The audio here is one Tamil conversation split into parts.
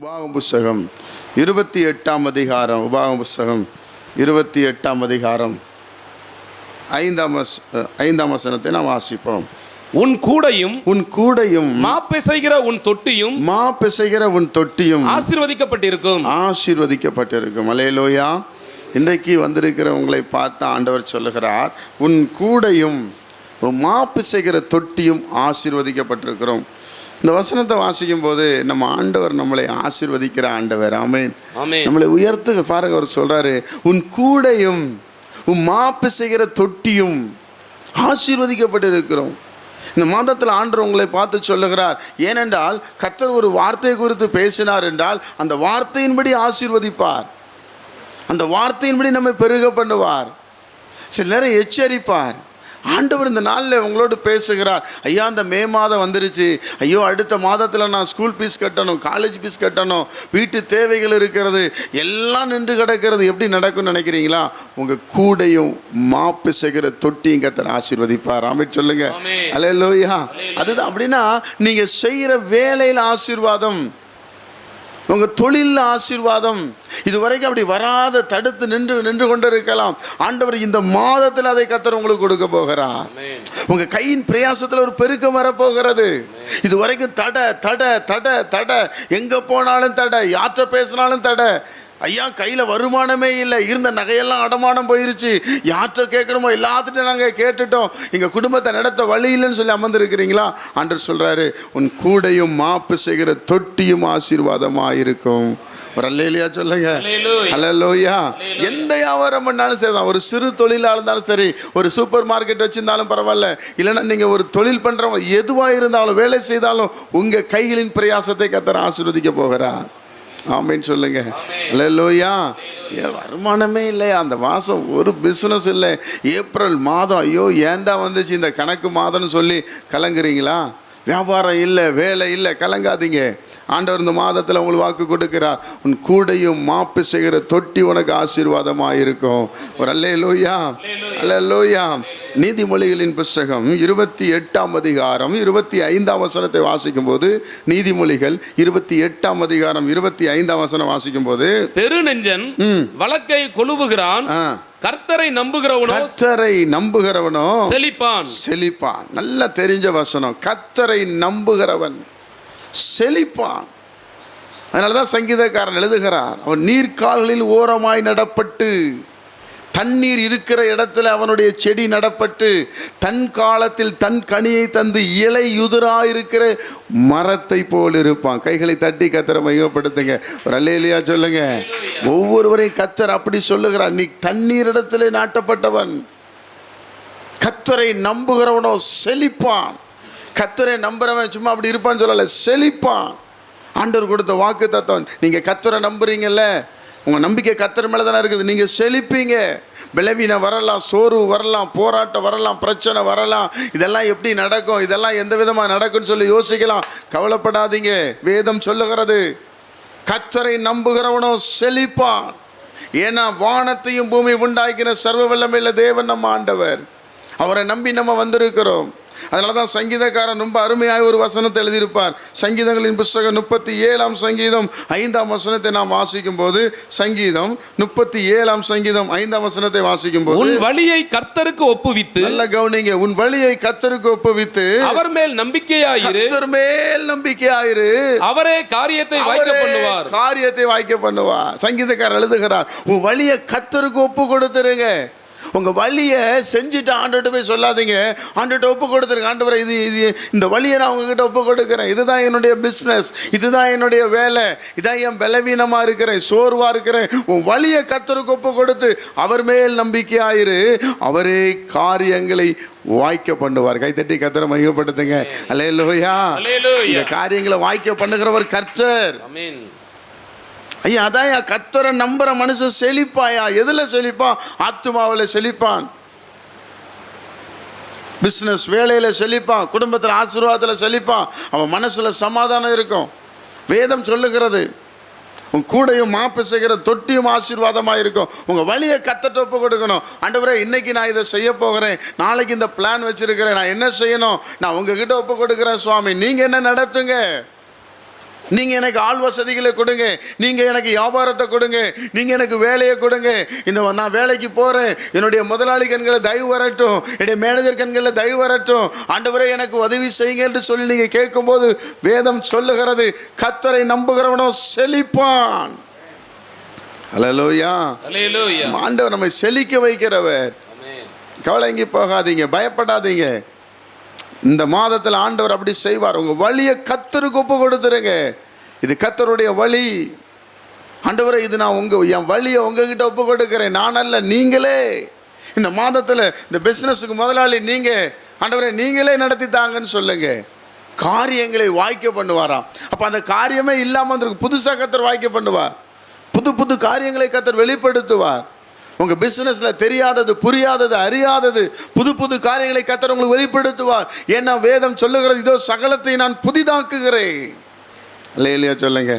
உபாகம் புஸ்தகம் இருபத்தி எட்டாம் அதிகாரம். உபாகம் புஸ்தகம் இருபத்தி எட்டாம் அதிகாரம். ஐந்தாம் ஐந்தாம் வசனத்தை நாம் வாசிப்போம். உன் கூடையும் உன் கூடையும் மாப்பிசைகிற உன் தொட்டியும் மா பிசைகிற உன் தொட்டியும் ஆசீர்வதிக்கப்பட்டிருக்கும். ஆசீர்வதிக்கப்பட்டிருக்கும். அலையலோயா இன்றைக்கு வந்திருக்கிற உங்களை பார்த்து ஆண்டவர் சொல்லுகிறார் உன் கூடையும் உன் மா பிசைகிற தொட்டியும் ஆசீர்வதிக்கப்பட்டிருக்கிறோம். இந்த வசனத்தை வாசிக்கும் போது நம்ம ஆண்டவர் நம்மளை ஆசீர்வதிக்கிற ஆண்டவர். ஆமென். நம்மளை உயர்த்து பாருங்க அவர் சொல்றாரு உன் கூடையும் உன் மா பிசைகிற தொட்டியும் ஆசீர்வதிக்கப்பட்டிருக்கிறோம். இந்த மாதத்தில் ஆண்டவர் உங்களை பார்த்து சொல்லுகிறார் ஏனென்றால் கர்த்தர் ஒரு வார்த்தை குறித்து பேசினார் என்றால் அந்த வார்த்தையின்படி ஆசீர்வதிப்பார். அந்த வார்த்தையின்படி நம்மை பெருக பண்ணுவார். சில நேரம் எச்சரிப்பார். ஆண்டவர் இந்த நாளில் உங்களோடு பேசுகிறார். ஐயா அந்த மே மாதம் வந்துருச்சு. ஐயோ அடுத்த மாதத்தில் நான் ஸ்கூல் ஃபீஸ் கட்டணும் காலேஜ் ஃபீஸ் கட்டணும் வீட்டு தேவைகள் இருக்கிறது எல்லாம் நின்று கிடக்கிறது. எப்படி நடக்கும்னு நினைக்கிறீங்களா? உங்கள் கூடையும் மாப்பு செய்கிற தொட்டியும் கத்தர் ஆசீர்வதிப்பார். ஆமென் சொல்லுங்க. அல்ல லோயா அதுதான் அப்படின்னா நீங்கள் செய்கிற வேலையில் ஆசீர்வாதம். உங்கள் தொழிலில் ஆசீர்வாதம். இதுவரைக்கும் அப்படி வராத தடுத்து நின்று நின்று கொண்டு இருக்கலாம் ஆண்டவர் இந்த மாதத்தில் அதை கத்தர் உங்களுக்கு கொடுக்க போகிறார்? ஆமென். உங்க கையின் பிரயாசத்தில் ஒரு பெருக்கம் வரப்போகிறது. இது வரைக்கும் தடை தடை தடை தடை. எங்க போனாலும் தடை யார்கிட்ட பேசினாலும் தடை. ஐயா கையில் வருமானமே இல்லை. இருந்த நகையெல்லாம் அடமானம் போயிருச்சு. யார்கிட்ட கேட்கணுமோ எல்லாத்துட்டும் நாங்கள் கேட்டுட்டோம். எங்கள் குடும்பத்தை நடத்த வழி இல்லைன்னு சொல்லி அமர்ந்திருக்கிறீங்களா? ஆண்டவர் சொல்கிறாரு உன் கூடையும் மாப்பு செய்கிற தொட்டியும் ஆசீர்வாதமாக இருக்கும். ஒரு அல்லையிலையா சொல்லுங்க. அல்லலோயா. எந்த வியாபாரம் பண்ணாலும் சரி தான். ஒரு சிறு தொழிலாக இருந்தாலும் சரி ஒரு சூப்பர் மார்க்கெட் வச்சிருந்தாலும் பரவாயில்ல. இல்லைன்னா நீங்கள் ஒரு தொழில் பண்ணுறவங்க எதுவாக இருந்தாலும் வேலை செய்தாலும் உங்கள் கைகளின் பிரயாசத்தை கத்தர் ஆசீர்வதிக்க போகிறார். ஆமைன்னு சொல்லுங்க. அல்லலோயா ஏன் வருமானமே இல்லையா அந்த மாதம் ஒரு பிஸ்னஸ் இல்லை. ஏப்ரல் மாதம் ஐயோ ஏன்டா வந்துச்சு இந்த கணக்கு மாதம்னு சொல்லி கலங்குறீங்களா? வியாபாரம் இல்லை வேலை இல்லை கலங்காதீங்க. ஆண்டவர் இந்த மாதத்தில் உங்களுக்கு வாக்கு கொடுக்கிறார். உன் கூடையும் மாப்பு செய்கிற தொட்டி உனக்கு ஆசீர்வாதமாக இருக்கும் ஒரு அல்லே லோயா அல்ல லோயா நீதிமொழிகளின் புஸ்தகம் இருபத்தி எட்டாம் அதிகாரம் இருபத்தி ஐந்தாம் வசனத்தை வாசிக்கும் போது நீதிமொழிகள் இருபத்தி எட்டாம் அதிகாரம் இருபத்தி ஐந்தாம் வசனம் வாசிக்கும் போது பெருநெஞ்சன் வழக்கை கொழுவுகிறான் கர்த்தரை நம்புகிறவனோ கர்த்தரை நம்புகிறவனோ செழிப்பான். செழிப்பான். நல்லா தெரிஞ்ச வசனம். கத்தரை நம்புகிறவன் செழிப்பான். அதனால தான் சங்கீதக்காரன் எழுதுகிறான் அவன் நீர்க்கால்களில் ஓரமாய் நடப்பட்டு தண்ணீர் இருக்கிற இடத்துல அவனுடைய செடி நடப்பட்டு தன் காலத்தில் தன் கனியை தந்து இலை இருக்கிற மரத்தை போல் இருப்பான். கைகளை தட்டி கத்தரை மையப்படுத்துங்க. ஒரு அல்லையிலையா சொல்லுங்க. ஒவ்வொருவரையும் கத்தர் அப்படி சொல்லுகிறான் நீ தண்ணீர் இடத்துல நாட்டப்பட்டவன். கத்தரை நம்புகிறவனோ செழிப்பான். கத்தரை நம்புறவன் சும்மா அப்படி இருப்பான்னு சொல்லல செழிப்பான். ஆண்டவர் கொடுத்த வாக்கு தத்துவம். நீங்கள் கத்தரை நம்புறீங்கல்ல? உங்கள் நம்பிக்கை கத்தர் மேலே தானே இருக்குது. நீங்கள் செழிப்பீங்க. பலவீனம் வரலாம் சோர்வு வரலாம் போராட்டம் வரலாம் பிரச்சனை வரலாம். இதெல்லாம் எப்படி நடக்கும்? இதெல்லாம் எந்த விதமாக நடக்கும்னு சொல்லி யோசிக்கலாம். கவலைப்படாதீங்க. வேதம் சொல்லுகிறது கத்தரை நம்புகிறவனோ செழிப்பான். ஏன்னா வானத்தையும் பூமி உண்டாக்கின சர்வ வல்லமையில் தேவன் நம்ம ஆண்டவர். அவரை நம்பி நம்ம வந்திருக்கிறோம். அதனால தான் சங்கீதக்காரன் ரொம்ப அருமையாக ஒரு வசனத்தை எழுதியிருப்பார். சங்கீதங்களின் புஸ்தகம் முப்பத்தி ஏழாம் சங்கீதம் ஐந்தாம் வசனத்தை நாம் வாசிக்கும் போது சங்கீதம் முப்பத்தி ஏழாம் சங்கீதம் ஐந்தாம் வசனத்தை வாசிக்கும் போது உன் வழியை கர்த்தருக்கு ஒப்புவித்து நல்ல கவனிங்க உன் வழியை கத்தருக்கு ஒப்புவித்து அவர் மேல் நம்பிக்கையாயிரு. கத்தர் மேல் நம்பிக்கையாயிரு. அவரே காரியத்தை வாய்க்க அவரே பண்ணுவார். காரியத்தை வாய்க்க பண்ணுவார். சங்கீதக்காரர் எழுதுகிறார் உன் வழியை கத்தருக்கு ஒப்பு கொடுத்துருங்க உங்க வழியை செஞ்சுட்டு ஆண்டுகிட்ட போய் சொல்லாதீங்க. ஆண்டுகிட்ட ஒப்பு கொடுத்துருங்க. ஆண்டவரை இது இது இந்த வழியை நான் உங்ககிட்ட ஒப்பு கொடுக்குறேன். இதுதான் என்னுடைய பிஸ்னஸ் இதுதான் என்னுடைய வேலை. இதான் என் பலவீனமாக இருக்கிறேன். சோர்வாக இருக்கிறேன். உன் வழியை கத்தருக்கு ஒப்பு கொடுத்து அவர் மேல் நம்பிக்கையாயிரு. அவரே காரியங்களை வாய்க்க பண்ணுவார். கைத்தட்டி கத்தரை மையப்படுத்துங்க அல்லே லோயா. இந்த காரியங்களை வாய்க்க பண்ணுகிறவர் கர்த்தர். ஐயா அதாயா கத்தரை நம்புகிற மனுஷன் செழிப்பாயா? எதில் செழிப்பான்? ஆத்துமாவில் செழிப்பான். பிஸ்னஸ் வேலையில் செழிப்பான். குடும்பத்தில் ஆசீர்வாதத்தில் செழிப்பான். அவன் மனசில் சமாதானம் இருக்கும். வேதம் சொல்லுகிறது உன் கூடையும் மாப்பு செய்கிற தொட்டியும் ஆசீர்வாதமாக இருக்கும். உங்கள் வழியை கத்தட்ட ஒப்பு கொடுக்கணும். ஆண்டவரே இன்றைக்கி நான் இதை செய்ய போகிறேன். நாளைக்கு இந்த பிளான் வச்சுருக்கிறேன். நான் என்ன செய்யணும்? நான் உங்ககிட்ட ஒப்பு கொடுக்குறேன் சுவாமி. நீங்கள் என்ன நடத்துங்க? நீங்கள் எனக்கு ஆள் வசதிகளை கொடுங்க. நீங்கள் எனக்கு வியாபாரத்தை கொடுங்க. நீங்கள் எனக்கு வேலையை கொடுங்க. இன்னும் நான் வேலைக்கு போகிறேன் என்னுடைய முதலாளி கண்களில் தயவு வரட்டும். என்னுடைய மேனேஜர் கண்களில் தயவு வரட்டும். ஆண்டவரே எனக்கு உதவி செய்யுங்க என்று சொல்லி நீங்கள் கேட்கும்போது வேதம் சொல்லுகிறது. கத்தரை நம்புகிறவனோ செழிப்பான். அல்லேலூயா ஆண்டவர் நம்மை செழிக்க வைக்கிறவர். கவலைங்கி போகாதீங்க. பயப்படாதீங்க. இந்த மாதத்தில் ஆண்டவர் அப்படி செய்வார். உங்கள் வழியை கத்தருக்கு ஒப்பு கொடுத்துருங்க இது கத்தருடைய வழி. ஆண்டவரை இது நான் உங்கள் என் வழியை உங்ககிட்ட ஒப்பு கொடுக்குறேன் நான் அல்ல நீங்களே. இந்த மாதத்தில் இந்த பிஸ்னஸுக்கு முதலாளி நீங்கள் ஆண்டவரை நீங்களே நடத்தி தாங்கன்னு சொல்லுங்க. காரியங்களை வாய்க்க பண்ணுவாராம். அப்போ அந்த காரியமே இல்லாமல் வந்திருக்கு. புதுசாக கத்தர் வாய்க்க பண்ணுவார். புது புது காரியங்களை கத்தர் வெளிப்படுத்துவார். உங்க பிசினஸ்ல தெரியாதது புரியாதது அறியாதது புது புது காரியங்களை கத்தர் உங்களுக்கு வெளிப்படுத்துவார். ஏன்னா வேதம் சொல்லுகிறது? இதோ சகலத்தை நான் புதிதாக்குகிறேன். இல்லையா சொல்லுங்க.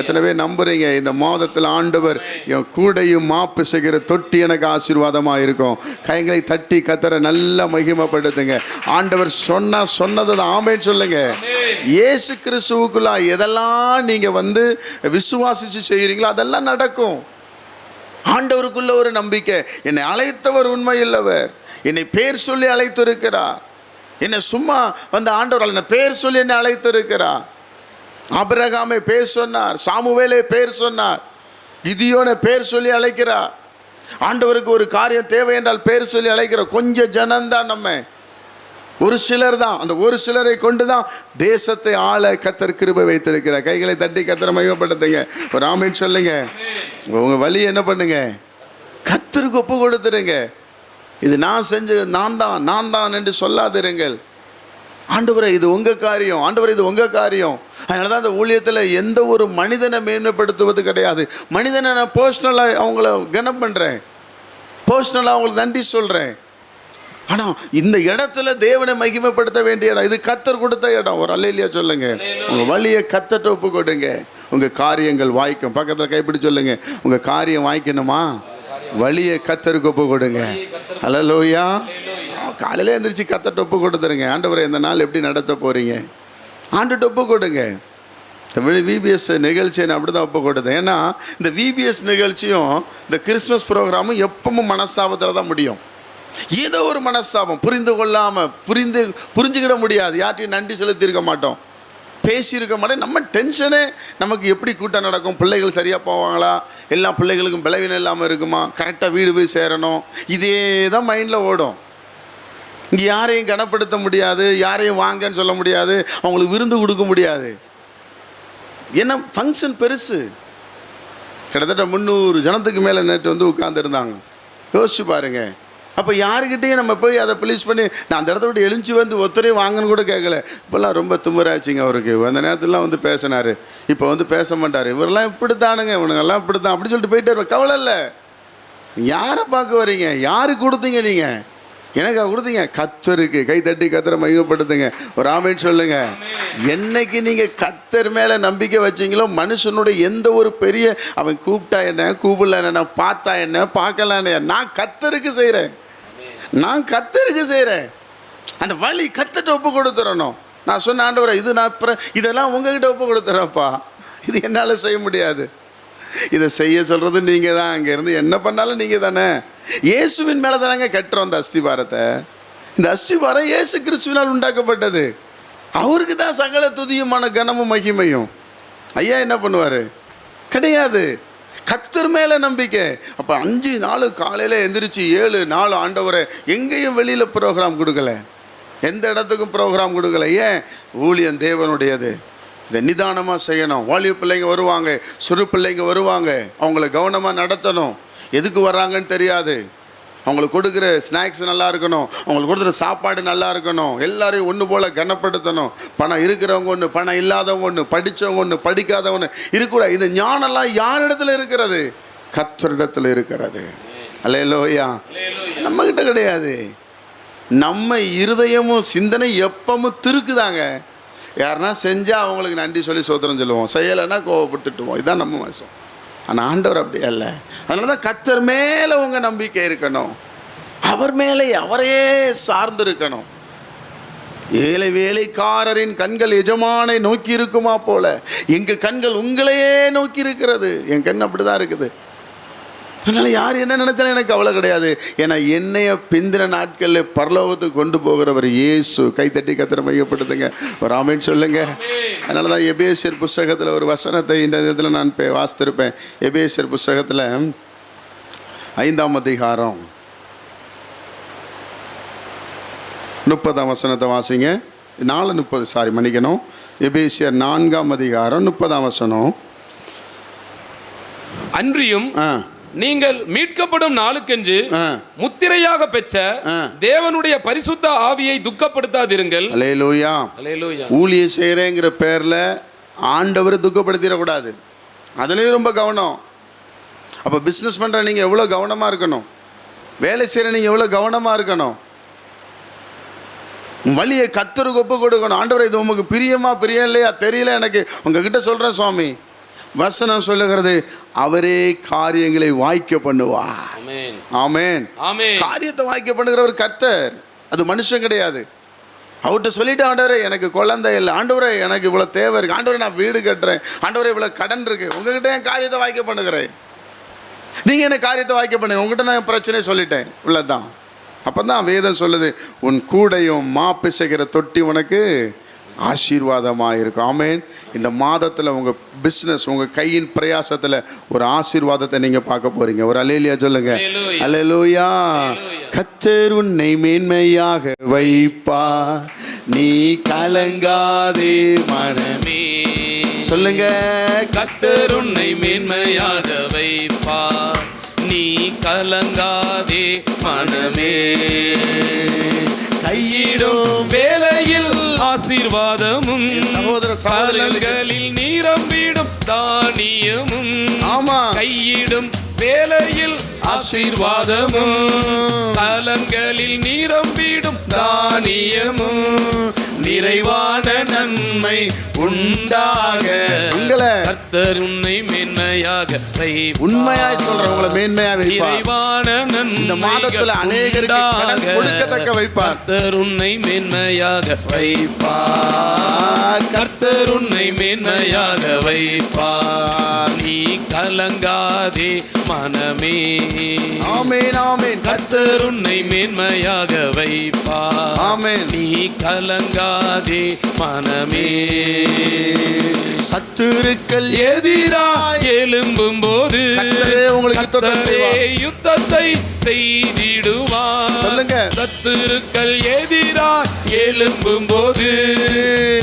எத்தனை பேர் நம்புறீங்க? இந்த மாதத்தில் ஆண்டவர் என் கூடையும் மாப்பு செய்கிற தொட்டி எனக்கு ஆசீர்வாதமாக இருக்கும். கைகளை தட்டி கத்தரை நல்லா மகிமைப்படுத்துங்க. ஆண்டவர் சொன்னா சொன்னதை தான் ஆமேன்னு சொல்லுங்க இயேசு கிறிஸ்துவுக்குள்ளா எதெல்லாம் நீங்க வந்து விசுவாசிச்சு செய்கிறீங்களோ அதெல்லாம் நடக்கும். ஆண்டவருக்குள்ள ஒரு நம்பிக்கை. என்னை அழைத்தவர் உண்மை என்னை பேர் சொல்லி அழைத்திருக்கிறார். என்னை சும்மா வந்த ஆண்டவர் என்னை பேர் சொல்லி என்னை அழைத்திருக்கிறார். ஆபிரகாமை பேர் சொன்னார் சாமுவேலே பேர் சொன்னார் இதியோனை பேர் சொல்லி அழைக்கிறார். ஆண்டவருக்கு ஒரு காரியம் தேவை என்றால் பேர் சொல்லி அழைக்கிறோம் கொஞ்சம் ஜனம்தான் நம்ம. ஒரு சிலர் தான். அந்த ஒரு சிலரை கொண்டு தான் தேசத்தை ஆள கத்தர் கிருபை வைத்திருக்கிறார். கைகளை தட்டி கத்தரை மையப்படுத்துங்க ஒரு ஆமின்னு சொல்லுங்க. உங்க வழி என்ன பண்ணுங்க? கத்தருக்கு ஒப்பு கொடுத்துருங்க. இது நான் செஞ்சு நான் தான் நான் தான் என்று சொல்லாதிருங்கள். ஆண்டவரை இது உங்கள் காரியம். ஆண்டவரை இது உங்கள் காரியம். அதனால தான் அந்த ஊழியத்தில் எந்த ஒரு மனிதனை மேன்மைப்படுத்துவது கிடையாது. மனிதனை நான் பர்சனலாக அவங்கள கனம் பண்ணுறேன் பர்சனலாக அவங்களுக்கு நன்றி சொல்கிறேன் ஆனால் இந்த இடத்துல தேவனை மகிமைப்படுத்த வேண்டிய இடம் இது கத்தர் கொடுத்த இடம். ஒரு அல்லையிலையா சொல்லுங்க. உங்கள் வழியை கத்தட்ட ஒப்பு கொடுங்க. உங்கள் காரியங்கள் வாய்க்கும். பக்கத்தில் கைப்பிடி சொல்லுங்க. உங்கள் காரியம் வாய்க்கணுமா? வழியை கத்தருக்கு ஒப்பு கொடுங்க. ஹலலோயா காலையில எந்திரிச்சு கத்தட்ட ஒப்பு கொடுத்துருங்க. ஆண்டவரை இந்த நாள் எப்படி நடத்த போகிறீங்க ஆண்டுட்டு ஒப்பு கொடுங்க. தமிழ் விபிஎஸ் நிகழ்ச்சியை நான் அப்படி தான் ஒப்பு கொடுத்தேன். ஏன்னா இந்த விபிஎஸ் நிகழ்ச்சியும் இந்த கிறிஸ்மஸ் ப்ரோக்ராமும் எப்பவும் மனஸ்தாபத்தில் தான் முடியும். ஏதோ ஒரு மனஸ்தாபம். புரிந்து கொள்ளாமல் புரிந்து புரிஞ்சுக்கிட முடியாது. யார்ட்டையும் நன்றி செலுத்தியிருக்க மாட்டோம். பேசியிருக்க மாட்டோம். நம்ம டென்ஷனே நமக்கு எப்படி கூட்டம் நடக்கும்? பிள்ளைகள் சரியாக போவாங்களா? எல்லா பிள்ளைகளுக்கும் பலவீனம் இல்லாமல் இருக்குமா? கரெக்டாக வீடு போய் சேரணும். இதே தான் மைண்டில் ஓடும். இங்கே யாரையும் கனப்படுத்த முடியாது. யாரையும் வாங்கன்னு சொல்ல முடியாது. அவங்களுக்கு விருந்து கொடுக்க முடியாது. ஏன்னா ஃபங்க்ஷன் பெருசு. கிட்டத்தட்ட முந்நூறு ஜனத்துக்கு மேலே நேற்று வந்து உட்காந்துருந்தாங்க யோசிச்சு பாருங்கள் அப்போ யாருக்கிட்டேயும் நம்ம போய் அதை ப்ளீஸ் பண்ணி நான் அந்த இடத்த விட்டு எழுஞ்சி வந்து ஒத்தரையும் வாங்கன்னு கூட கேட்கல. இப்போல்லாம் ரொம்ப தும்பராச்சுங்க அவருக்கு. அந்த நேரத்துலலாம் வந்து பேசினார். இப்போ வந்து பேச மாட்டார். இவரெல்லாம் இப்படி தானுங்க இவனுங்கெல்லாம் இப்படி தான் அப்படி சொல்லிட்டு போயிட்டே இருப்பேன் கவலை இல்லை. யாரை பார்க்க வரீங்க? யாருக்கு கொடுத்தீங்க நீங்கள் எனக்கு கொடுத்தீங்க? கத்தருக்கு. கை தட்டி கத்தரை மையப்படுத்துங்க ஒரு ஆமைன்னு சொல்லுங்க. என்னைக்கு நீங்கள் கத்தர் மேலே நம்பிக்கை வச்சீங்களோ மனுஷனுடைய எந்த ஒரு பெரிய அவன் கூப்பிட்டா என்ன? கூப்பிடல என்ன? பார்த்தா என்ன? பார்க்கலான்னு நான் கத்தருக்கு செய்கிறேன் நான் கத்தருக்கு செய்கிறேன் அந்த வழி கத்துட்டு ஒப்பு கொடுத்துடணும் நான் சொன்ன ஆண்டவரை இது நான் அப்புறம் இதெல்லாம் உங்ககிட்ட ஒப்பு கொடுத்துறப்பா. இது என்னால் செய்ய முடியாது. இதை செய்ய சொல்கிறது நீங்கள் தான் அங்கேருந்து என்ன பண்ணாலும் நீங்கள் தானே இயேசுவின் மேலே தானங்க கட்டுறோம் அந்த அஸ்திவாரத்தை இந்த அஸ்திவாரம் இயேசு கிறிஸ்துவினால் உண்டாக்கப்பட்டது. அவருக்கு தான் சகல துதியுமான கனமும் மகிமையும். ஐயா என்ன பண்ணுவார்? கிடையாது. கத்தர் மேலே நம்பிக்கை. அப்போ அஞ்சு நாள் காலையில் எந்திரிச்சு ஏழு நாலு ஆண்டவரை எங்கேயும் வெளியில் ப்ரோக்ராம் கொடுக்கல. எந்த இடத்துக்கும் ப்ரோக்ராம் கொடுக்கல. ஏன்? ஊழியன் தேவனுடையது. இதை நிதானமாக செய்யணும். வாலிய பிள்ளைங்க வருவாங்க சிறு பிள்ளைங்க வருவாங்க. அவங்கள கவனமாக நடத்தணும். எதுக்கு வர்றாங்கன்னு தெரியாது. அவங்களுக்கு கொடுக்குற ஸ்நாக்ஸ் நல்லா இருக்கணும். அவங்களுக்கு கொடுக்குற சாப்பாடு நல்லா இருக்கணும். எல்லாரையும் ஒன்று போல் கனப்படுத்தணும். பணம் இருக்கிறவங்க ஒன்று பணம் இல்லாதவங்க ஒன்று படித்தவங்க ஒன்று படிக்காதவங்க ஒன்று இருக்கக்கூடாது. இந்த ஞானம்லாம் யார் இடத்துல இருக்கிறது? கத்தரிடத்தில் இருக்கிறது. அல்லையிலோயா நம்மக்கிட்ட கிடையாது. நம்ம இருதயமும் சிந்தனை எப்பவும் திருக்குதாங்க. யாருன்னா செஞ்சால் அவங்களுக்கு நன்றி சொல்லி சோத்திரம் சொல்லுவோம். செய்யலைன்னா கோவப்பட்டுட்டுவோம். இதுதான் நம்ம வசம். ஆனால் ஆண்டவர் அப்படி அல்ல. அதனால தான் கத்தர் மேலே உங்கள் நம்பிக்கை இருக்கணும். அவர் மேலே அவரையே சார்ந்து இருக்கணும். ஏழை வேலைக்காரரின் கண்கள் எஜமானை நோக்கி இருக்குமா போல எங்கள் கண்கள் உங்களையே நோக்கி இருக்கிறது. என் கண் அப்படி தான் இருக்குது. அதனால் யார் என்ன நினைச்சாலும் எனக்கு கவலை கிடையாது. ஏன்னா என்னைய பிந்தின நாட்களில் பரலோகத்துக்கு கொண்டு போகிறவர் இயேசு. கைத்தட்டி கத்திர மையப்படுத்துங்க. ஒரு ஆமேன்னு சொல்லுங்க. அதனால தான் எபேசியர் புஸ்தகத்தில் ஒரு வசனத்தை இந்த இதில் நான் வாசித்திருப்பேன். எபேசியர் புஸ்தகத்தில் ஐந்தாம் அதிகாரம். முப்பதாம் வசனத்தை வாசிங்க. நாலு முப்பது சாரி மன்னிக்கணும். எபேசியர் நான்காம் அதிகாரம் முப்பதாம் வசனம். அன்றியும் ஆ. நீங்கள் மீட்கப்படும் நாளுக்கென்று முத்திரையாக பெற்ற. தேவனுடைய பரிசுத்த ஆவியை துக்கப்படுத்தாதிருங்கள் அலேலூயா அல்லேலூயா ஊழிய செய்கிறேங்கிற பேரில் ஆண்டவரை துக்கப்படுத்திடக்கூடாது அதுலேயும் ரொம்ப கவனம். அப்போ பிஸ்னஸ் பண்ணுற நீங்கள் எவ்வளோ கவனமாக இருக்கணும்? வேலை செய்கிற நீங்கள் எவ்வளோ கவனமாக இருக்கணும்? வழியை கத்தருக்கு ஒப்பு கொடுக்கணும். ஆண்டவரை இது உமக்கு பிரியமா பிரியம் இல்லையா? தெரியல எனக்கு. உங்ககிட்ட சொல்கிறேன் சுவாமி. வசனம் சொல்லுகிறது அவரே காரியங்களை வாய்க்க பண்ணுவா ஆமென். காரியத்தை வாய்க்க பண்ணுகிறவர் கர்த்தர் அது மனுஷன் கிடையாது. அவர்கிட்ட சொல்லிட்டு ஆண்டவரே எனக்கு குழந்தை இல்லை. ஆண்டவரே எனக்கு இவ்வளோ தேவை இருக்குது ஆண்டவரே நான் வீடு கட்டுறேன். ஆண்டவரே இவ்வளோ கடன் இருக்கு. உங்ககிட்ட என் காரியத்தை வாய்க்க பண்ணுகிறேன். நீங்கள் என்ன காரியத்தை வாய்க்க பண்ணுங்க? உங்ககிட்ட நான் என் பிரச்சனையை சொல்லிட்டேன். இவ்வளோதான் அப்போ தான் வேதம் சொல்லுது உன் கூடையும் மா பிசைக்கிற தொட்டி உனக்கு ஆசீர்வாதமாக இருக்கும் ஆமேன். இந்த மாதத்தில் உங்கள் பிஸ்னஸ் உங்கள் கையின் பிரயாசத்தில் ஒரு ஆசீர்வாதத்தை நீங்கள் பார்க்க போகிறீங்க ஒரு அலேலியா சொல்லுங்க. அலேலூயா. கத்தர் உன்னை மேன்மையாக வைப்பா நீ கலங்காதே மனமே. சொல்லுங்க. கத்தர் உன்னை மேன்மையாக வைப்பார். நீ கலங்காதே மனமே. கையிடும் வேலையில் ஆசீர்வாதமும் சகோதர சகோதரிகளுக்கு கலங்களில் நீரம்பிடும் தானியமும் ஆமா. கையிடும் வேலையில் ஆசீர்வாதமும். கலங்களில் நீரம்பிடும் தானியமும் நிறைவான நன்மை உண்டாக. உங்களை கர்த்தர் உன்னை மேன்மையாக. உண்மையாய் சொல்றேன் உங்களை மேன்மையா நிறைவான இந்த மாதத்துல அநேகருக்கு கொடுக்கத்தக்க வைப்பார். கர்த்தர் உன்னை மேன்மையாக வைப்பார். கர்த்தர் உன்னை மேன்மையாக வைப்பார். நீ கலங்காதே மனமே. ஆமேன் ஆமேன். கர்த்தர் உன்னை மேன்மையாக வைப்பார். ஆமென். நீ கலங்காதே மனமே. சத்துருக்கள் எதிராய் எழும்பும் போது உங்களுக்கு யுத்தத்தை செய்திடுவார். சொல்லுங்க. சத்துருக்கள் எதிராய் எழும்பும் போது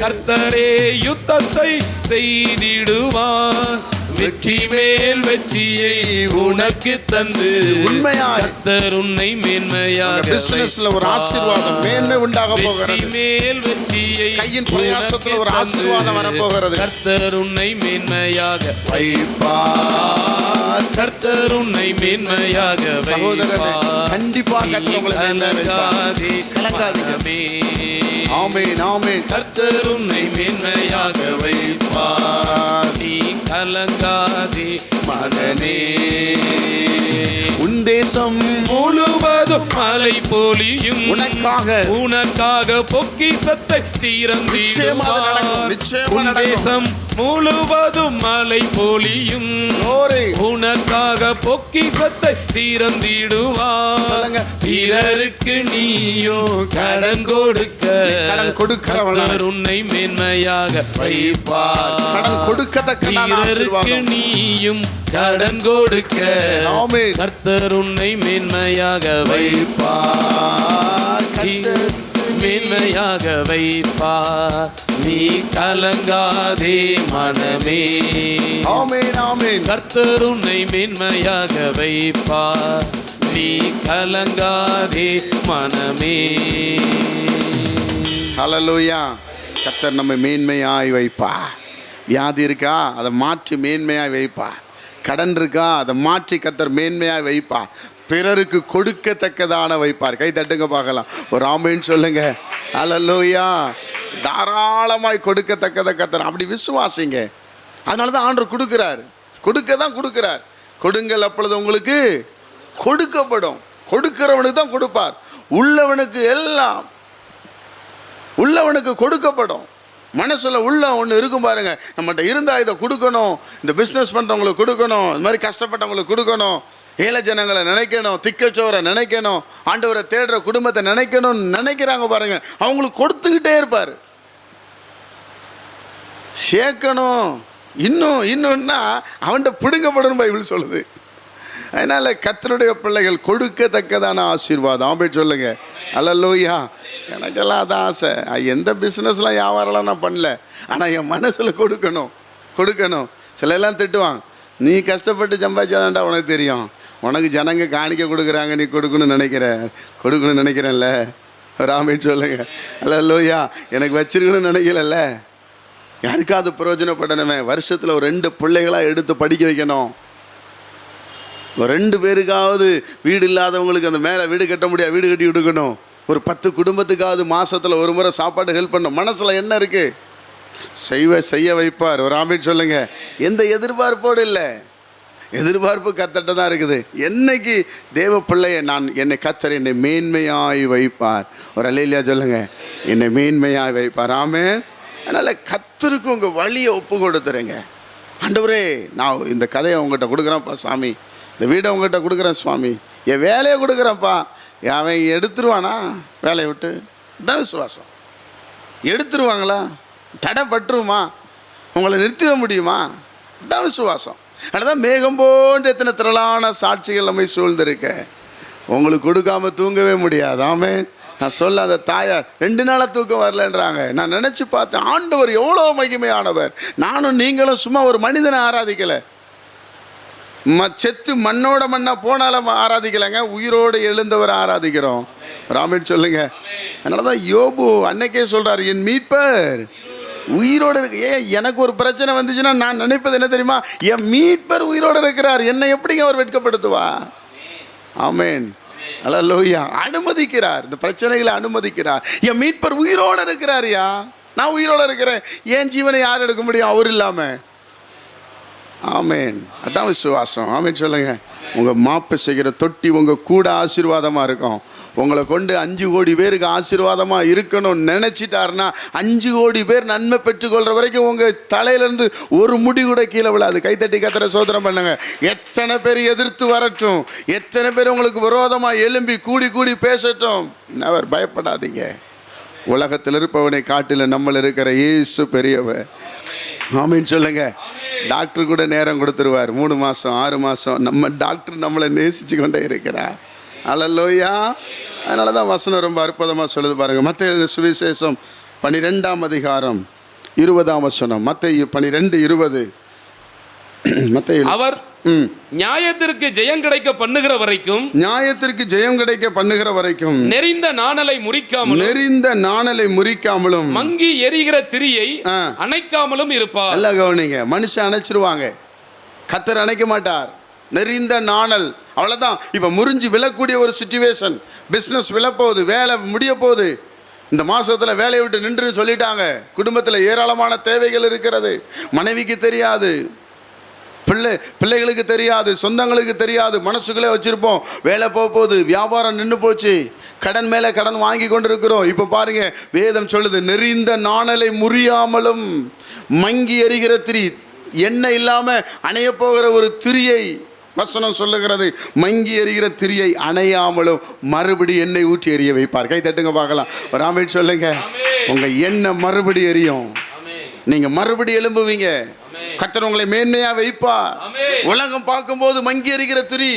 கர்த்தரே யுத்தத்தை செய்திடுவார். வெற்றி மேல் வெற்றியை உனக்கு தந்து உண்மையாய் கர்த்தர் உன்னை மேன்மையாக businessல ஒரு ஆசீர்வாதம், மேன்மை உண்டாக போகிறது. மேல் வெற்றியை கையின் பிரயாசத்துல ஒரு ஆசீர்வாதம் தந்து வரப்போகிறது. கர்த்தர் உன்னை மேன்மையாக வைப்பார் கர்த்தர் உன்னை மேன்மையாக வைப்பார். கண்டிப்பா கர்த்தர் உங்களை மேன்மையாக வைப்பார். கலங்காதே கலங்காதீங்க. ஆமேன் ஆமேன் கர்த்தர் உன்னை மேன்மையாக வைப்பார் நீ கலங்காதே மனமே உன் தேசம் முழுவதும் மலை பொழியும் உனக்காக உனக்காக பொக்கிசத்தை நிச்சயமா உன். தேசம் முழுவதும் மலை பொழியும். உனக்காக பொக்கிசத்தை திறந்திடுவார் சொல்லுங்க. பிறருக்கு நீயோ கடன் கொடுக்க கடன் கொடுக்கிறவனா? உன்னை மேன்மையாக வைப்பார் கடன் கொடுக்கத்தக்கதான பிறருக்கு நீயும் கடன் கொடுக்க. கர்த்தர் உன்னை மேன்மையாக வைப்பார். மேன்மையாக வைப்பார். நீ கலங்காதே மனமே. ஆமேன் ஆமேன். கர்த்தர் உன்னை மேன்மையாக வைப்பார். நீ கலங்காதே மனமே. ஹalleluya. கர்த்தர் நம்ம மேன்மையாய் வைப்பார். வியாதி இருக்கா? அதை மாற்றி மேன்மையாய் வைப்பார். கடன் இருக்கா? அதை மாற்றி கத்தர் மேன்மையாக வைப்பார். பிறருக்கு கொடுக்கத்தக்கதான வைப்பார். கை தட்டுங்க பார்க்கலாம். ஒரு ஆமைன்னு சொல்லுங்க. அலல்லோயா தாராளமாய் கொடுக்கத்தக்கதை கத்தர். அப்படி விசுவாசிங்க. அதனால தான் ஆண்டவர் கொடுக்குறார். கொடுக்க தான் கொடுக்குறார். கொடுங்கள் அப்பொழுது உங்களுக்கு கொடுக்கப்படும். கொடுக்கிறவனுக்கு தான் கொடுப்பார். உள்ளவனுக்கு எல்லாம் உள்ளவனுக்கு கொடுக்கப்படும். மனசில் உள்ள ஒன்று இருக்கும் பாருங்கள் நம்மகிட்ட இருந்தால் இதை கொடுக்கணும். இந்த பிஸ்னஸ் பண்ணுறவங்களுக்கு கொடுக்கணும். இந்த மாதிரி கஷ்டப்பட்டவங்களுக்கு கொடுக்கணும். ஏழை ஜனங்களை நினைக்கணும். திக்கச்சோரை நினைக்கணும். ஆண்டவரை தேடுற குடும்பத்தை நினைக்கணும்னு நினைக்கிறாங்க பாருங்கள் அவங்களுக்கு கொடுத்துக்கிட்டே இருப்பார். சேர்க்கணும். இன்னும் இன்னும்னா அவன்கிட்ட பிடுங்கப்படணும் பைபிள் சொல்லுது. அதனால் கத்தருடைய பிள்ளைகள் கொடுக்கத்தக்கதான ஆசீர்வாதம். ஆம்பே சொல்லுங்க. அல்லல்லோயா எனக்கெல்லாம் அதான் ஆசை. எந்த பிஸ்னஸ்லாம் வியாபாரம்லாம் நான் பண்ணல. ஆனால் என் மனசில் கொடுக்கணும். கொடுக்கணும். சில எல்லாம் திட்டுவான் நீ கஷ்டப்பட்டு சம்பாதிச்சாதான்டா உனக்கு தெரியும். உனக்கு ஜனங்க காணிக்க கொடுக்குறாங்க நீ கொடுக்கணும்னு நினைக்கிற. கொடுக்கணும்னு நினைக்கிறேன்ல. ராமேன் சொல்லுங்க. அல்லல்லோயா எனக்கு வச்சிருக்கணும்னு நினைக்கலல்ல. யாருக்காவது பிரயோஜனப்படணுமே. வருஷத்தில் ஒரு ரெண்டு பிள்ளைகளாக எடுத்து படிக்க வைக்கணும். ரெண்டு பேருக்காவது வீடு இல்லாதவங்களுக்கு அந்த மேலே வீடு கட்ட முடியாது வீடு கட்டி கொடுக்கணும் ஒரு பத்து குடும்பத்துக்காவது மாதத்தில் ஒரு முறை சாப்பாடு ஹெல்ப் பண்ணும் மனசில் என்ன இருக்குது செய்வ செய்ய வைப்பார். ஒரு ஆமை சொல்லுங்க. எந்த எதிர்பார்ப்போடு இல்லை. எதிர்பார்ப்பு கத்தட்ட தான் இருக்குது. என்னைக்கு தேவ பிள்ளையை நான் என்னை கத்தர் என்னை மேன்மையாய் வைப்பார். ஒரு அலையிலையா சொல்லுங்க. என்னை மேன்மையாய் வைப்பார். ஆமே அதனால் கத்தருக்கு உங்கள் வழியை ஒப்பு கொடுத்துருங்க. ஆண்டவரே நான் இந்த கதையை உங்கள்கிட்ட கொடுக்குறேன்ப்பா சாமி. இந்த வீடை உங்கள்கிட்ட கொடுக்குறேன் சுவாமி. என் வேலையை கொடுக்குறேன்ப்பா. அவன் எடுத்துருவானா? வேலையை விட்டு. தான் விசுவாசம். எடுத்துருவாங்களா? தடைப்பட்டுருமா? உங்களை நிறுத்திட முடியுமா? தான் விசுவாசம். அதான் மேகம் போன்ற எத்தனை திரளான சாட்சிகள் நம்மை சூழ்ந்திருக்க. உங்களுக்கு கொடுக்காம தூங்கவே முடியாது. ஆமே நான் சொல்ல அந்த தாயார் ரெண்டு நாளாக தூக்கம் வரலன்றாங்க. நான் நினச்சி பார்த்தேன் ஆண்டவர் எவ்வளோ மகிமையானவர். நானும் நீங்களும் சும்மா ஒரு மனிதனை ஆராதிக்கலை. ம செத்து மண்ணோட மண்ணாக போனாலும் ஆராதிக்கலைங்க. உயிரோடு எழுந்தவர் ஆராதிக்கிறோம். ராமன் சொல்லுங்க. அதனால தான் யோபு அன்னைக்கே சொல்கிறார் என் மீட்பர் உயிரோடு இருக்கு. ஏன் எனக்கு ஒரு பிரச்சனை வந்துச்சுன்னா நான் நினைப்பது என்ன தெரியுமா? என் மீட்பர் உயிரோடு இருக்கிறார். என்னை எப்படிங்க அவர் வெட்கப்படுத்துவா? ஆமேன். அல்லோய்யா அனுமதிக்கிறார். இந்த பிரச்சனைகளை அனுமதிக்கிறார். என் மீட்பர் உயிரோடு இருக்கிறாரியா நான் உயிரோடு இருக்கிறேன். என் ஜீவனை யார் எடுக்க முடியும்? அவர் இல்லாமல் ஆமேன். அதான் விசுவாசம். ஆமேன் சொல்லுங்க. உங்கள் மாப்பு செய்கிற தொட்டி உங்கள் கூட ஆசீர்வாதமாக இருக்கும். உங்களை கொண்டு அஞ்சு கோடி பேருக்கு ஆசீர்வாதமாக இருக்கணும்னு நினச்சிட்டாருன்னா அஞ்சு கோடி பேர் நன்மை பெற்றுக்கொள்கிற வரைக்கும் உங்கள் தலையிலேருந்து ஒரு முடி கூட கீழே விழாது. கைத்தட்டி கத்துற சோதனம் பண்ணுங்க. எத்தனை பேர் எதிர்த்து வரட்டும். எத்தனை பேர் உங்களுக்கு விரோதமாக எழும்பி கூடி கூடி பேசட்டும். நவர் பயப்படாதீங்க. உலகத்தில் இருப்பவனை காட்டில் நம்மள இருக்கிற இயேசு பெரியவர். ஆமின்னு சொல்லுங்க. டாக்டர் கூட நேரம் கொடுத்துருவார். மூணு மாதம் ஆறு மாதம் நம்ம டாக்டர் நம்மளை நேசித்து கொண்டே இருக்கிறார். அலல்லோயா அதனால தான் வசனம் ரொம்ப அற்புதமாக சொல்லுது பாருங்கள் மற்ற சுவிசேஷம் பனிரெண்டாம் அதிகாரம் இருபதாம் வசனம். மற்ற பனிரெண்டு இருபது. மற்ற அவர் நியாயத்திற்கு ஜெயம் கிடைக்க பண்ணுகிற வரைக்கும் நியாயத்திற்கு ஜெயம் கிடைக்க பண்ணுகிற வரைக்கும் நெறிந்த நாணலை முறிக்காமலும் நெறிந்த நாணலை முறிக்காமலும் மங்கி எரிகிற திரியை. அணைக்காமலும் இருப்பார். நல்லா கவனிங்க மனுஷன் அணைச்சிருவாங்க. கத்தர் அணைக்க மாட்டார். நெறிந்த நாணல் அவ்வளோதான் இப்போ முறிஞ்சு விழக்கூடிய ஒரு சுச்சுவேஷன் பிஸ்னஸ் விழப்போகுது வேலை முடிய போகுது இந்த மாசத்துல வேலையை விட்டு நின்று சொல்லிட்டாங்க. குடும்பத்தில் ஏராளமான தேவைகள் இருக்கிறது. மனைவிக்கு தெரியாது. பிள்ளை பிள்ளைகளுக்கு தெரியாது சொந்தங்களுக்கு தெரியாது மனசுக்குள்ளே வச்சுருப்போம். வேலை போக போகுது வியாபாரம் நின்று போச்சு. கடன் மேலே கடன் வாங்கி கொண்டிருக்கிறோம். இப்போ பாருங்க வேதம் சொல்லுது நெறிந்த நாணலை முறியாமலும் மங்கி எரிகிற திரி எண்ணெய் இல்லாமல் அணைய போகிற ஒரு திரியை வசனம் சொல்லுகிறது. மங்கி எரிகிற திரியை அணையாமலும் மறுபடி எண்ணெய் ஊற்றி எரிய வைப்பார். கை தட்டுங்க பார்க்கலாம். ராமேட் சொல்லுங்க. உங்க எண்ணெய் மறுபடி எரியும். நீங்க மறுபடி எழும்புவீங்க. கத்தர் உங்களை மேன்மையா வைப்பா. உலகம் பார்க்கும்போது மங்கி எறிகிற திரி.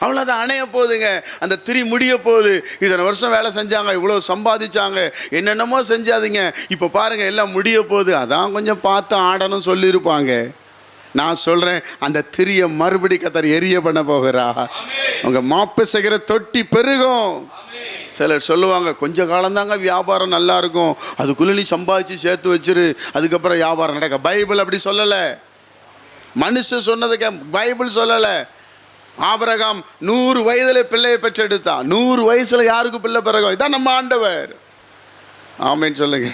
அவ்வளோதான் அணைய போகுதுங்க. அந்த திரி முடிய போகுது. இத்தனை வருஷம் வேலை செஞ்சாங்க இவ்வளோ சம்பாதிச்சாங்க. என்னென்னமோ செஞ்சாதீங்க. இப்போ பாருங்க எல்லாம் முடிய போகுது. அதான் கொஞ்சம் பார்த்து ஆடணும் சொல்லியிருப்பாங்க. நான் சொல்கிறேன் அந்த திரியை மறுபடி கத்தர் எரிய பண்ண போகிறா உங்க மாப்பு செய்கிற தொட்டி பெருகும். சிலர் சொல்லுவாங்க கொஞ்ச காலந்தாங்க வியாபாரம் நல்லா இருக்கும். அதுக்குள்ளே நீ சம்பாதிச்சு சேர்த்து வச்சிரு. அதுக்கப்புறம் வியாபாரம் நடக்க. பைபிள் அப்படி சொல்லலை. மனுஷன் சொன்னதுக்கு பைபிள் சொல்லலை. ஆபரகாம் நூறு வயதில் பிள்ளையை பெற்றெடுத்தான் நூறு வயசில் யாருக்கு பிள்ளை பிறகும் இதான் நம்ம ஆண்டவர். ஆமேன்னு சொல்லுங்க.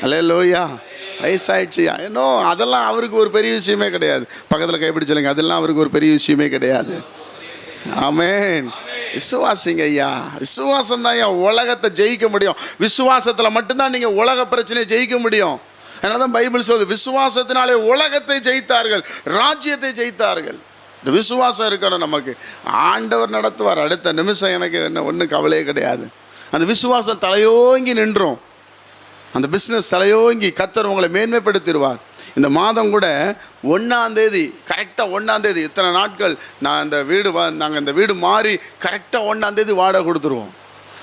அல்லே லோயா வயசாயிடுச்சியா ஏன்னோ அதெல்லாம் அவருக்கு ஒரு பெரிய விஷயமே கிடையாது. பக்கத்தில் கைப்பிடி சொல்லுங்க. அதெல்லாம் அவருக்கு ஒரு பெரிய விஷயமே கிடையாது. ஆமேன். விசுவாசிங்க ஐயா. விசுவாசம் தான் ஐயா. உலகத்தை ஜெயிக்க முடியும். விசுவாசத்தில் மட்டும்தான் நீங்கள் உலக பிரச்சனையை ஜெயிக்க முடியும். அதனால தான் பைபிள் சொல்லுது விசுவாசத்தினாலே உலகத்தை ஜெயித்தார்கள் ராஜ்யத்தை ஜெயித்தார்கள். இந்த விசுவாசம் இருக்கணும் நமக்கு. ஆண்டவர் நடத்துவார். அடுத்த நிமிஷம் எனக்கு என்ன ஒன்றும் கவலையே கிடையாது. அந்த விசுவாசம் தலையோங்கி நின்றோம். அந்த பிஸ்னஸ் தலையோங்கி கத்தர் உங்களை மேன்மைப்படுத்திடுவார். இந்த மாதம் கூட ஒன்றாந்தேதி கரெக்டாக ஒன்றாந்தேதி இத்தனை நாட்கள் நான் இந்த வீடு வா நாங்கள் இந்த வீடு மாறி கரெக்டாக ஒன்றாந்தேதி வாடகை கொடுத்துருவோம்.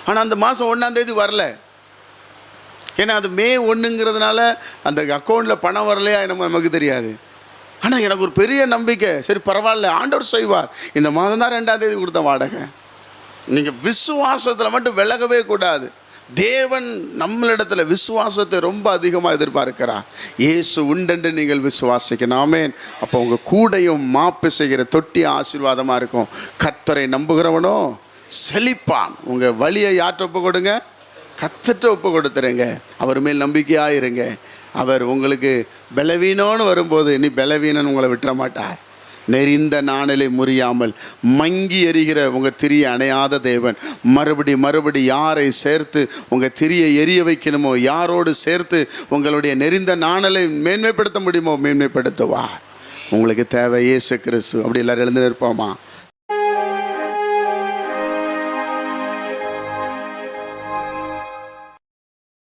ஆனால் அந்த மாதம் ஒன்றாந்தேதி வரல. ஏன்னா அது மே ஒன்றுங்கிறதுனால அந்த அக்கௌண்ட்டில் பணம் வரலையா நம்ம நமக்கு தெரியாது. ஆனால் எனக்கு ஒரு பெரிய நம்பிக்கை. சரி பரவாயில்ல ஆண்டவர் செய்வார். இந்த மாதம் தான் ரெண்டாந்தேதி கொடுத்த வாடகை. நீங்கள் விசுவாசத்தில் மட்டும் விலகவே கூடாது. தேவன் நம்மளிடத்துல விசுவாசத்தை ரொம்ப அதிகமாக எதிர்பார்க்கிறார் இயேசு உண்டென்று நீங்கள் விசுவாசிக்கணும். ஆமேன். அப்போ உங்கள் கூடையும் மாப்பு செய்கிற தொட்டி ஆசீர்வாதமாக இருக்கும். கத்தரை நம்புகிறவனோ செழிப்பான். உங்கள் வழியை யார்கிட்ட ஒப்பு கொடுங்க? கத்திட்ட ஒப்பு கொடுத்துருங்க. அவர் மேல் நம்பிக்கையாக இருங்க. அவர் உங்களுக்கு பலவீனோன்னு வரும்போது நீ பலவீனன் உங்களை விட்டுற மாட்டார். நெறிந்த நாணலை முறியாமல் மங்கி எரிகிற உங்கள் திரியை அணையாத தேவன். மறுபடி மறுபடி யாரை சேர்த்து உங்கள் திரியை எரிய வைக்கணுமோ யாரோடு சேர்த்து உங்களுடைய நெறிந்த நாணலை மேன்மைப்படுத்த முடியுமோ மேன்மைப்படுத்துவார். உங்களுக்கு தேவை இயேசு கிறிஸ்து. அப்படி எல்லோரும் எழுந்து நிற்போமா?